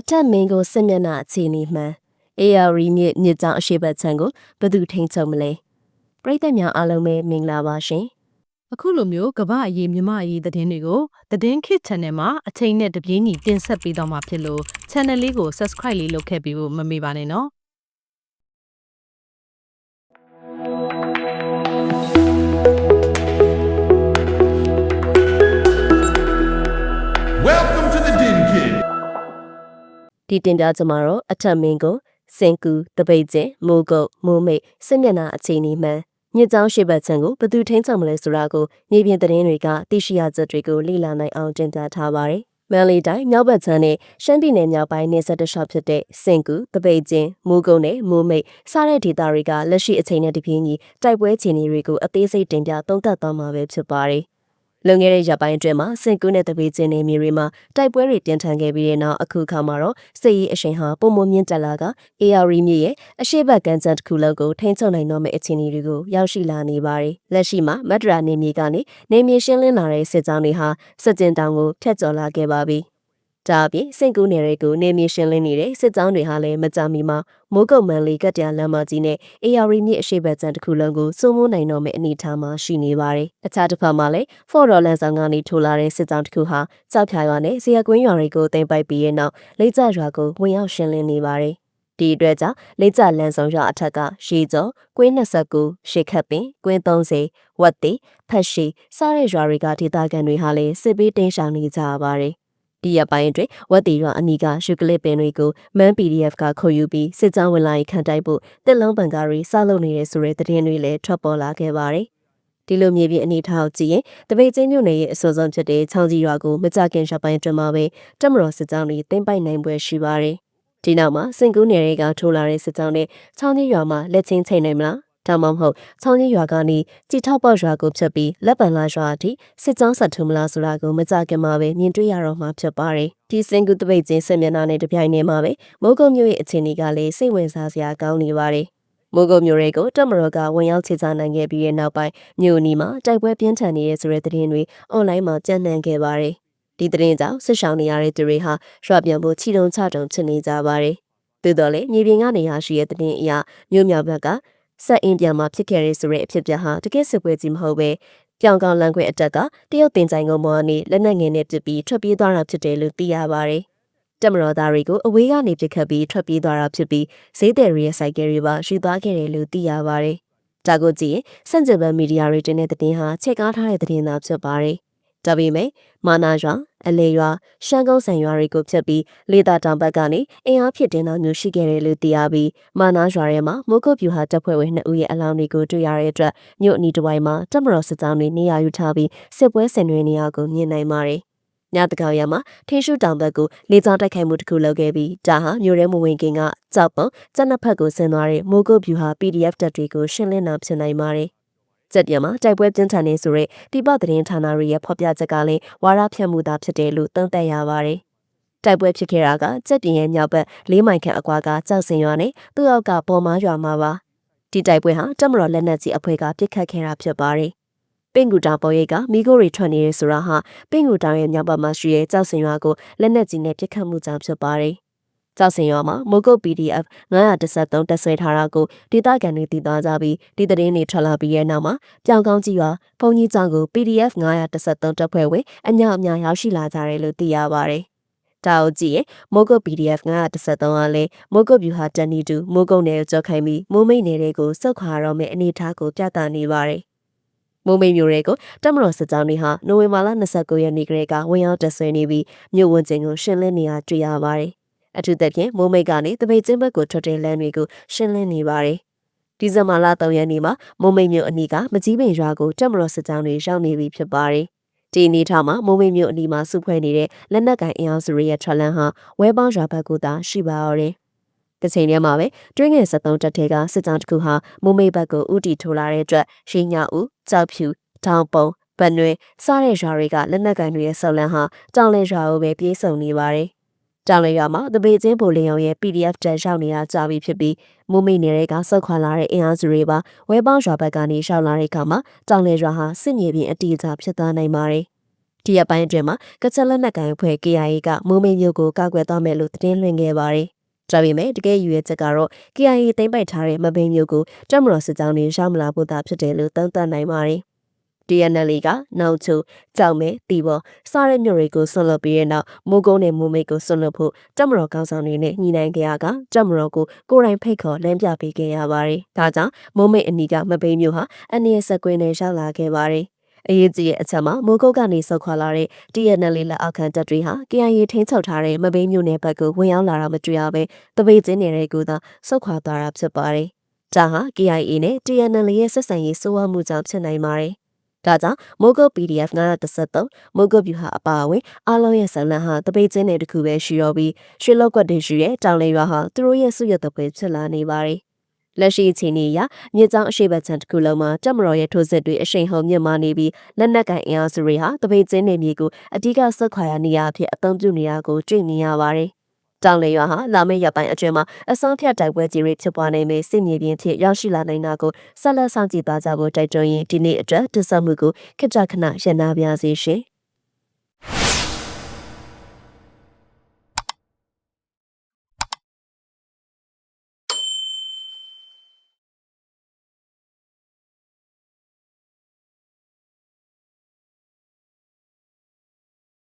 အထက်မင်းကိုစစ်မျက်နှာအခြေအနေမှန် AR မြစ်မြစ်ကြောင်အရှိတ်ဘက်ခြမ်းကိုဘယ်သူထိန်းချုပ်မလဲပရိသတ်များအားလုံးပဲမင်္ဂလာပါရှင်အခုလိုမျိုးကမ္ဘာအရေးမြမအရေးသတင်းတွေကိုသတင်းခစ် channel မှာအချိန်နဲ့တပြေးညီတင်ဆက်ပေးတော့မှာဖြစ်လို့ channel လေးကို subscribe လေးလုပ်ခဲ့ပြီးဖို့မမေ့ပါနဲ့နော် ဒီတင်ပြကြမှာတော့အထက်မင်းကိုစင်ကူတပိတ်ကျင်မိုးကုတ်မိုးမိတ်စစ်မျက်နှာအခြေအနေမှန်မြစ်ကြောင်းရှိဘက်ခြမ်းကိုဘယ်သူထိန်းချုပ်မလဲဆိုတာကိုမြေပြင်သတင်းတွေကသိရှိရချက်တွေကိုလေ့လာနိုင်အောင်တင်ပြထားပါတယ်။မန်လီတိုင်းမြောက်ဘက်ခြမ်းနဲ့ရှမ်းပြည်နယ်မြောက်ပိုင်းနေဆက်တလျှောက်ဖြစ်တဲ့စင်ကူတပိတ်ကျင်မိုးကုတ်နဲ့မိုးမိတ်စတဲ့ဒေသတွေကလက်ရှိအချိန်နဲ့တပြေးညီတိုက်ပွဲခြေအနေတွေကိုအသေးစိတ်တင်ပြသုံးသပ်သွားမှာပဲဖြစ်ပါတယ်။ လွန်ခဲ့တဲ့ရက်ပိုင်းအတွင်းမှာစင်ကူးနဲ့တပေချင်းနေမြေတွေမှာတိုက်ပွဲတွေတင်ထန်ခဲ့ပြီးတဲ့နောက်အခုခါမှာတော့စစ်ရေးအရှိန်ဟာပုံမမြင့်တက်လာက AR မြေရဲ့အရှိတ်ဘက်ကမ်းခြမ်းတစ်ခုလုံးကိုထိန်းချုပ်နိုင်တော့မယ့်အခြေအနေတွေကိုရောက်ရှိလာနေပါတယ်။လက်ရှိမှာမတ်ဒရာနေမြေကနေနေမြေရှင်းလင်းလာတဲ့စစ်ကြောင်းတွေဟာစစ်ကျင်တောင်ကိုဖျက်ကျော်လာခဲ့ပါပြီ။ ဒါအပြင်စင်ကူးနယ်တွေကိုနေမြေရှင်းလင်းနေတဲ့စစ်ကြောင်းတွေဟာလည်းမကြမီမှာမိုးကုတ်မန်လီကတ္တရာလမ်းမကြီးနဲ့ AR မြစ်အရှိတ်ဘက်ခြမ်းတစ်ခုလုံးကိုစိုးမိုးနိုင်တော့မယ့်အနေအထားမှာရှိနေပါတယ်။အခြားတစ်ဖက်မှာလည်း Fort Roland ဆောင်ကနေထိုးလာတဲ့စစ်ကြောင်းတစ်ခုဟာကြောက်ဖြာရွာနဲ့ဇီယကွင်းရွာတွေကိုတင်ပိုက်ပြီးတဲ့နောက်လိမ့်ကျရွာကိုဝင်ရောက်ရှင်းလင်းနေပါတယ်။ဒီအတွက်ကြောင့်လိမ့်ကျလန်ဆောင်ရွာအထက်ကရှေကျော်ကွင်း29ရှေခတ်ပင်ကွင်း30ဝတ်တိဖက်ရှိစားတဲ့ရွာတွေကဒေသခံတွေဟာလည်းစစ်ပေးတင်းရှောင်နေကြရပါတယ်။ ဒီရက်ပိုင်းအတွင်းဝက်တီရွာအနီးကရှုကလစ်ပင်တွေကိုမန် PDF ကခုတ်ယူပြီးစစ်ကြောင်းဝင်လာရင်ခံတိုက်ဖို့တစ်လုံးပန်ကားတွေစလုပ်နေတဲ့ဆိုတဲ့သတင်းတွေလည်းထွက်ပေါ်လာခဲ့ပါတယ်။ဒီလိုမြေပြင်အနေထားကိုကြည့်ရင်တပိတ်ချင်းမြို့နယ်ရဲ့အဆိုးဆုံးဖြစ်တဲ့ချောင်းကြီးရွာကိုမကြခင်ရက်ပိုင်းအတွင်းမှာပဲတမတော်စစ်ကြောင်းတွေတင်ပိုက်နိုင်ပွဲရှိပါတယ်။ဒီနောက်မှာစင်ကူးနယ်တွေကထိုးလာတဲ့စစ်ကြောင်းနဲ့ချောင်းကြီးရွာမှာလက်ချင်းချိန်နိုင်မလား ဒါမှမဟုတ်ချောင်းကြီးရွာကနေကြည်ထောက်ပေါရွာကိုဖြတ်ပြီးလက်ပံလာရွာအထိစစ်ကြောင်းဆက်ထုံမလားဆိုတာကိုမကြခင်မှာပဲမြင်တွေ့ရတော့မှာဖြစ်ပါတယ်။ဒီစင်ကူတပိတ်ချင်းစစ်မျက်နှာနဲ့တပြိုင်တည်းမှာပဲမိုးကုတ်မြို့ရဲ့အခြေအနေကလည်းစိတ်ဝင်စားစရာကောင်းနေပါတယ်။မိုးကုတ်မြို့ရဲကိုတက်မတော်ကဝင်ရောက်ချေချနိုင်ခဲ့ပြီးတဲ့နောက်ပိုင်းမြို့နီမှာတိုက်ပွဲပြင်းထန်နေတဲ့ဆိုတဲ့သတင်းတွေအွန်လိုင်းမှာကြံ့နှံ့ခဲ့ပါတယ်။ဒီသတင်းကြောင့်ဆက်ရှောင်နေရတဲ့သူတွေဟာရွှာပြန်ဖို့ချီတုံချတုံဖြစ်နေကြပါတယ်။သို့တော်လည်းမြေပြင်ကနေရရှိတဲ့သတင်းအရမြို့မြောက်ဘက်က ဆက်အင်းပြန်မှာဖြစ်ခဲ့တဲ့ဆိုတဲ့အဖြစ်ပြဟာတကယ်စစ်ပွဲကြီးမဟုတ်ပဲပြောင်ကောင်လန်ခွေအတက်ကတရုတ်တင်ဆိုင်ကုန်းပေါ်ကနေလက်နက်ငယ်နဲ့ပစ်ပြီးထွက်ပြေးသွားတာဖြစ်တယ်လို့သိရပါတယ်။တမတော်သားတွေကိုအဝေးကနေပစ်ခတ်ပြီးထွက်ပြေးသွားတာဖြစ်ပြီးဈေးတယ်ရီရဲ့စိုက်ကယ်တွေပါရှိသွားခဲ့တယ်လို့သိရပါတယ်။ဒါကိုကြည့်ရင်စန့်ကျင်ဘက်မီဒီယာတွေတင်တဲ့သတင်းဟာချက်ကားထားတဲ့သတင်းသာဖြစ်ပါတယ်။ ဒါပေမဲ့မာနာရွာအလေရွာရှမ်းကုန်းဆန်ရွာတွေကိုဖြတ်ပြီးလေတာတောင်ဘက်ကနေအင်အားဖြစ်တင်တော်မျိုးရှိခဲ့တယ်လို့သိရပြီးမာနာရွာထဲမှာမိုးကုတ်ပြူဟာတပ်ဖွဲ့ဝင်2ဦးရဲ့အလောင်းတွေကိုတွေ့ရတဲ့အတွက်မြို့အနီးတစ်ဝိုက်မှာတပ်မတော်စစ်ကြောင်းတွေနေရာယူထားပြီးစစ်ပွဲဆင်နွှဲနေရကိုမြင်နိုင်ပါတယ်ညတကောင်ရမှာထင်းရှုတောင်ဘက်ကိုလေကြောင်းတိုက်ခိုက်မှုတစ်ခုလုပ်ခဲ့ပြီးဒါဟာမြို့ရဲမဝင်ခင်ကကြောက်ပုံစက်နှစ်ဖက်ကိုဆင်းသွားတဲ့မိုးကုတ်ပြူဟာ PDF တပ်တွေကိုရှင်းလင်းတာဖြစ်နိုင်ပါတယ် စက်ပြန်မှာတိုက်ပွဲပြင်းထန်နေဆိုတဲ့တိပသတင်းဌာနတွေရဲ့ဖော်ပြချက်ကလည်းဝါရဖြန့်မှုသားဖြစ်တယ်လို့သုံးသပ်ရပါတယ်။တိုက်ပွဲဖြစ်ခဲ့တာကစက်ပြင်ရဲ့မြောက်ဘက်၄မိုင်ခန့်အကွာကကြောက်စင်ရွာနဲ့သူ့အောက်ကပေါ်မားရွာမှာပါ။ဒီတိုက်ပွဲဟာတမတော်လက်နက်ကြီးအဖွဲ့ကပစ်ခတ်ခဲ့တာဖြစ်ပါတယ်။ပင်ကူတာပေါ်ရိတ်ကမိခိုးတွေထွက်နေရဆိုတာဟာပင်ကူတာရဲ့မြောက်ဘက်မှာရှိတဲ့ကြောက်စင်ရွာကိုလက်နက်ကြီးနဲ့ပစ်ခတ်မှုကြောင့်ဖြစ်ပါတယ်။ ကြောက်စင်ရွာမှာမိုးကုတ် PDF 913တက်ဆွဲထားတာကိုဒေသခံတွေသိသွားကြပြီးဒီသတင်းတွေထွက်လာပြီးရဲ့နောက်မှာပြောင်ကောင်းကြီးရွာဘုံကြီးကျောင်းကို PDF 913တပ်ဖွဲ့ဝင်အညအများရောက်ရှိလာကြတယ်လို့သိရပါတယ်။တာအိုကြည့်ရင်မိုးကုတ် PDF 913ကလည်းမိုးကုတ်ဗျူဟာတန်နီတူမိုးကုတ်နယ်ကိုကြောက်ခိုင်းပြီးမိုးမိတ်နယ်တွေကိုစုတ်ခွာတော့မယ့်အနေအထားကိုပြသနေပါတယ်။မိုးမိတ်မျိုးတွေကိုတမတော်စစ်ကြောင်းတွေဟာနိုဝင်ဘာလ29ရက်နေ့ကလေးကဝင်ရောက်တက်ဆွဲနေပြီးမြို့ဝန်ကျင်းကိုရှင်းလင်းနေရတွေ့ရပါတယ် အထူးသဖြင့်မိုးမိတ်ကနေတပိတ်ကျင်းဘက်ကိုထွက်တဲ့လမ်းတွေကိုရှင်းလင်းနေပါတယ်။ဒီဇင်ဘာလ3ရက်နေ့မှာမိုးမိတ်မြို့အနီးကမကြီးပင်ရွာကိုတက်မတော်စစ်ကြောင်းတွေရောက်နေပြီဖြစ်ပါတယ်။ဒီအနေထားမှာမိုးမိတ်မြို့အနီးမှာစုဖွဲ့နေတဲ့လက်နက်ကိုင်အင်အားစုတွေရဲ့ထွက်လန်းဟာဝဲပေါင်းရွာဘက်ကိုသာရှိပါတော့တယ်။တစ်ချိန်တည်းမှာပဲတွင်းငယ်73တက်ထဲကစစ်ကြောင်းတစ်ခုဟာမိုးမိတ်ဘက်ကိုဥတီထိုးလာတဲ့အတွက်ရှင်းညဦးကြောက်ဖြူထောင်ပုံဗန်နွေစားတဲ့ရွာတွေကလက်နက်ကင်တွေရဲ့ဆောက်လန်းဟာတောင်လဲရွာကိုပဲပြေးဆုံနေပါတယ် တောင်လေရွာမှာတပေချင်းပိုလင်အောင်ရဲ့ PDF တန်ရောက်နေတာကြာပြီဖြစ်ပြီးမူမိနေတဲ့ကဆောက်ခွာလာတဲ့အင်အားစုတွေပါဝဲပေါင်းရွာဘက်ကနေရှောက်လာတဲ့အခါမှာတောင်လေရွာဟာစစ်မြေပြင်အတီးအကျဖြစ်သွားနိုင်ပါတယ်။ဒီဒီရက်ပိုင်းအတွင်းမှာကချလက်နက်ကိုင်အဖွဲ့ KIA ကမိုးမိတ်မြို့ကိုကောက်ွယ်သွားမယ်လို့သတင်းလွှင့်ခဲ့ပါတယ်။ဒါပေမဲ့တကယ်ယူရဲ့ချက်ကတော့ KIA သိမ်းပိုက်ထားတဲ့မဘိန်မြို့ကိုတမတော်စစ်ကြောင်းတွေရောက်မလာဖို့သာဖြစ်တယ်လို့သုံးသပ်နိုင်ပါတယ်။ DNL ကနောက်ချိုကြောက်မဲတီဘောစားတဲ့မြို့တွေကိုဆွန့်လွတ်ပြီးတဲ့နောက်မိုးကုန်းနဲ့မိုးမိတ်ကိုဆွန့်လွတ်ဖို့တမတော်ကောင်းဆောင်တွေနဲ့ညှိနှိုင်းကြရကတမတော်ကိုကိုယ်တိုင်ဖိတ်ခေါ်လမ်းပြပေးခဲ့ရပါတယ်။ဒါကြောင့်မိုးမိတ်အနီးကမပိန်းမြို့ဟာအနည်းဆက်ကွင်းနဲ့ရောက်လာခဲ့ပါတယ်။အရေးကြီးတဲ့အချက်မှာမိုးကုတ်ကနေဆုတ်ခွာလာတဲ့ TNL လက်အောက်ခံတပ်တွေဟာ KIA ထိန်းချုပ်ထားတဲ့မပိန်းမြို့နယ်ဘက်ကိုဝင်ရောက်လာတာမတွေ့ရဘဲတပိတ်ကျင်းနေတဲ့ကူသာဆုတ်ခွာသွားတာဖြစ်ပါတယ်။ဒါဟာ KIA နဲ့ TNL ရဲ့ဆက်ဆံရေးစိုးဝါးမှုကြောင့်ဖြစ်နိုင်ပါတယ်။ ဒါကြောင့်မိုးကုတ် PDF 933မိုးကုတ်ပြူဟာအပါအဝင်အားလုံးရဲ့ဇလန်ဟာတပိတ်ကျင်းတဲ့တစ်ခုပဲရှိတော့ပြီးရွှေလောက်ကွက်တွေရှိရဲ့တောင်လေရွာဟာသူတို့ရဲ့စုရတပွဲဖြစ်လာနေပါတယ်။လက်ရှိအခြေအနေအရမြစ်ကြောင်းအရှိတ်ဘက်ခြမ်းတစ်ခုလုံးမှာတက်မတော်ရဲ့ထိုးစစ်တွေအရှိန်ဟုန်မြင့်မာနေပြီးလက်နက်ကန်အင်အားစုတွေဟာတပိတ်ကျင်းနေမြေကိုအဓိကဆက်ခွာရနေရအဖြစ်အသုံးပြုနေရကိုတွေ့မြင်ရပါတယ်။ တောင်လေရွာဟာလာမယ့်ရက်ပိုင်းအတွင်းမှာအဆောင်ဖြတ်တိုက်ပွဲကြီးတွေဖြစ်ပွားနိုင်မယ့်စစ်မြေပြင်ဖြစ်ရောက်ရှိလာနိုင်တာကိုဆက်လက်ဆောင်ကြည့်ပါကြဖို့တိုက်တွန်းရင်းဒီနေ့အတွက်တစ္ဆမှုကိုခိတ္တခဏရန်နာပါစေရှင်။